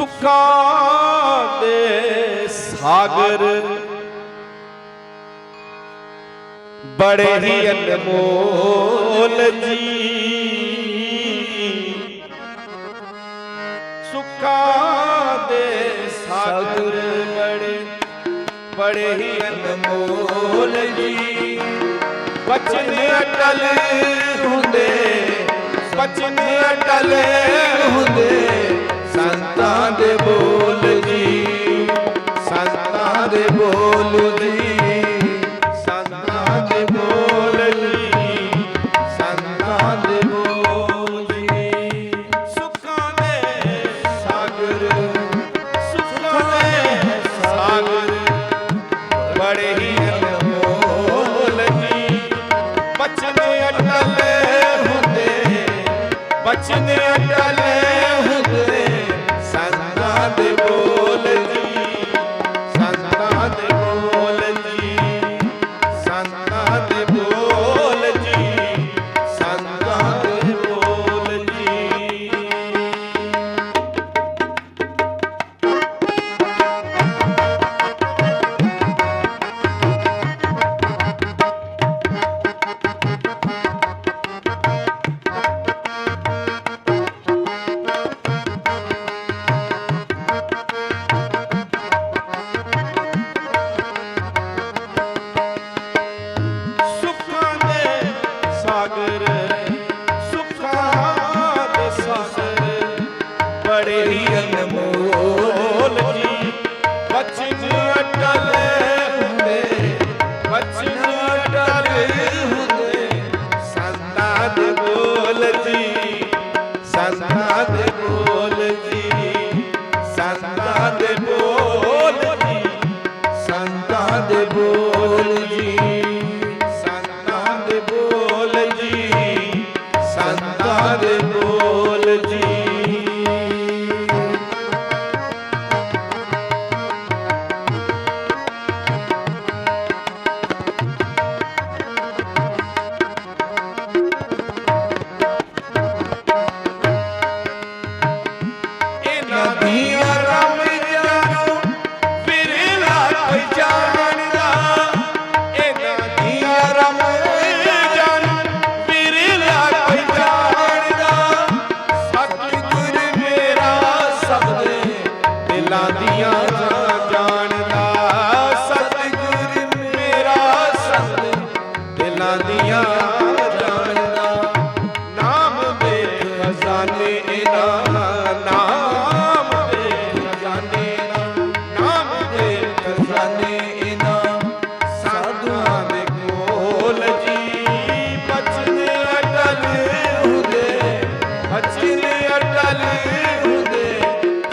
ਸੁੱਖਾਂ ਦੇ ਸਾਗਰ। ਬੜੇ ਹੀ ਅਨਮੋਲ ਜੀ। ਸੁੱਖਾਂ ਦੇ ਸਾਗਰ ਬੜੇ ਬੜੇ ਹੀ ਅਨਮੋਲ ਜੀ। ਬਚਨ ਅਟਲ ਹੁੰਦੇ ਬਚਨ ਅਟਲ ਹੁੰਦੇ। ਸੰਤਾਂ ਦੇ ਬੋਲ ਜੀ, ਸੰਤਾਂ ਦੇ ਬੋਲ ਜੀ, ਸੰਤਾਂ ਦੇ ਬੋਲ ਜੀ, ਸੰਤਾਂ ਦੇ ਬੋਲ ਜੀ। ਸੁੱਖਾਂ ਦੇ ਸਾਗਰ, ਸੁੱਖਾਂ ਦੇ ਸਾਗਰ, ਬੜੇ ਹੀ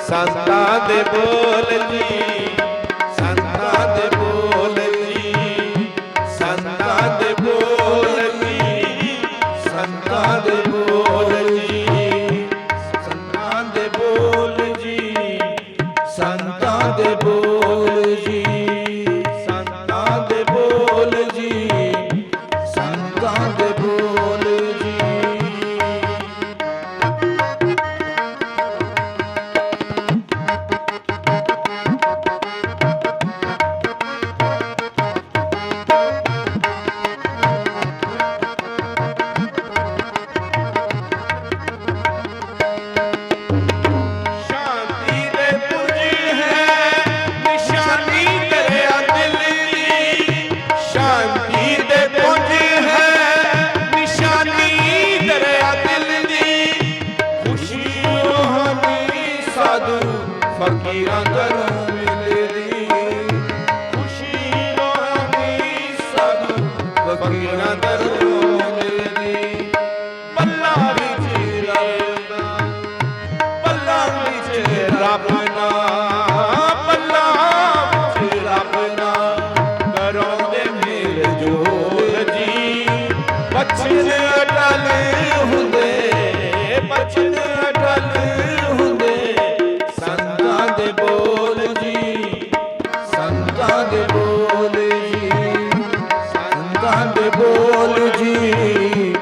ਸੰਤਾਂ ਦੇ ਬੋਲ ਜੀ, ਸੰਤਾਂ ਦੇ ਬੋਲ ਜੀ, ਸੰਤਾਂ ਦੇ ਬੋਲ ਜੀ, ਸੰਤਾਂ ਦੇ ਬੋਲ ਜੀ, ਸੰਤਾਂ ਦੇ ਬੋਲ ਜੀ, ਸੰਤਾਂ ਦੇ ਬੋਲ ਜੀ। ਮੰਗਣਾ ਦਰੋਂ ਮੇਰੀ ਪੱਲਾ ਵਿੱਚ ਰੱਬ ਦਾ ਪੱਲਾ ਵਿੱਚ ਰੱਬ ਦਾ ਪੱਲਾ ਵਿੱਚ ਰੱਬ ਦਾ ਕਰੋਂਦੇ ਮੇਰੇ ਜੋਲ ਜੀ। ਬਖਸ਼ੇ ਬੋਲ ਜੀ।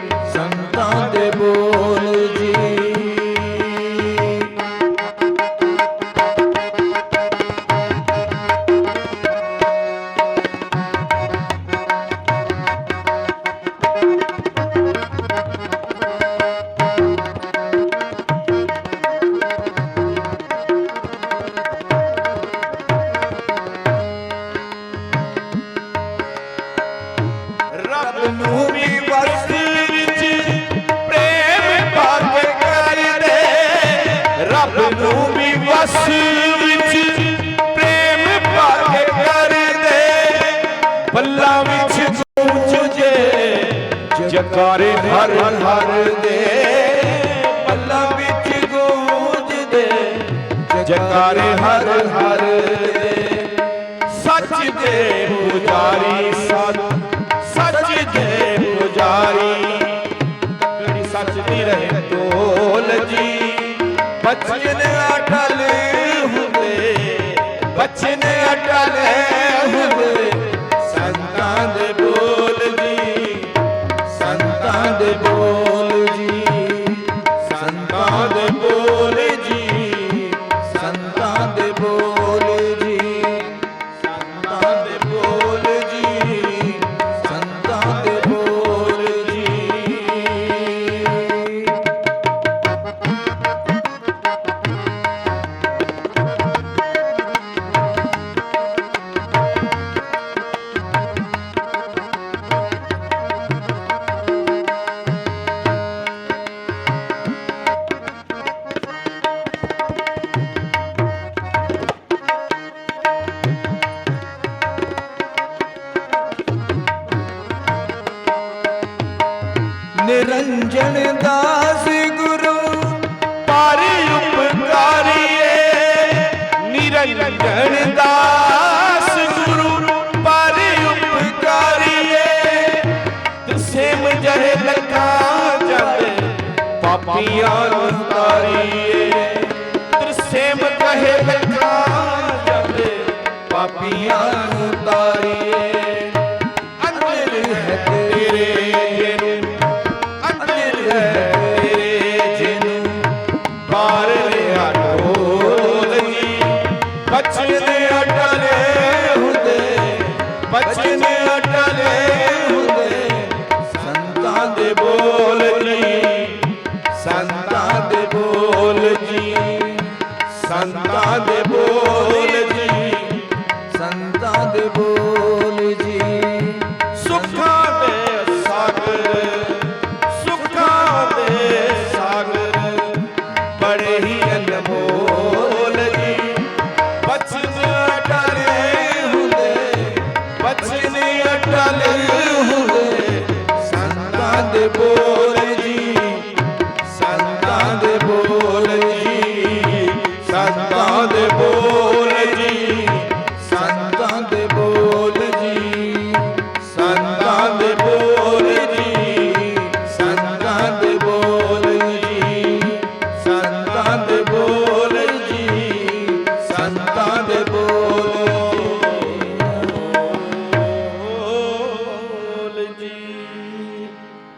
ਜਕਾਰੇ ਹਰ ਹਰ ਦੇ ਬੱਲਾ ਵਿੱਚ ਗੂੰਜਦੇ। ਜਕਾਰੇ ਹਰ ਹਰ ਦੇ। ਸੱਚ ਦੇ ਪੁਜਾਰੀ ਸਤ, ਸੱਚ ਦੇ ਪੁਜਾਰੀ। ਤਕੜੀ ਸੱਚ ਦੀ ਰਹੇ ਢੋਲ ਜੀ ਬਚਨ ਪਿਆ ਨੂੰ ਤਾਰੀਏ ਤ੍ਰਿਸੇਮ ਕਹੇ ਲਖਾ ਜਾਂਦੇ ਪਾਪੀਆਂ ਨੂੰ ਤਾਰੀਏ ਅੰਦਰ ਹੈ ਤੇਰੇ ਜਿਹਨੂੰ ਅੰਦਰ ਹੈ ਤੇਰੇ ਜਿਹਨੂੰ ਬਾਰ ਲਿਆ ਢੋਲ ਬਚਨ ਅਟਲੇ ਹੁੰਦੇ ਬਚਨ ਅਟਲੇ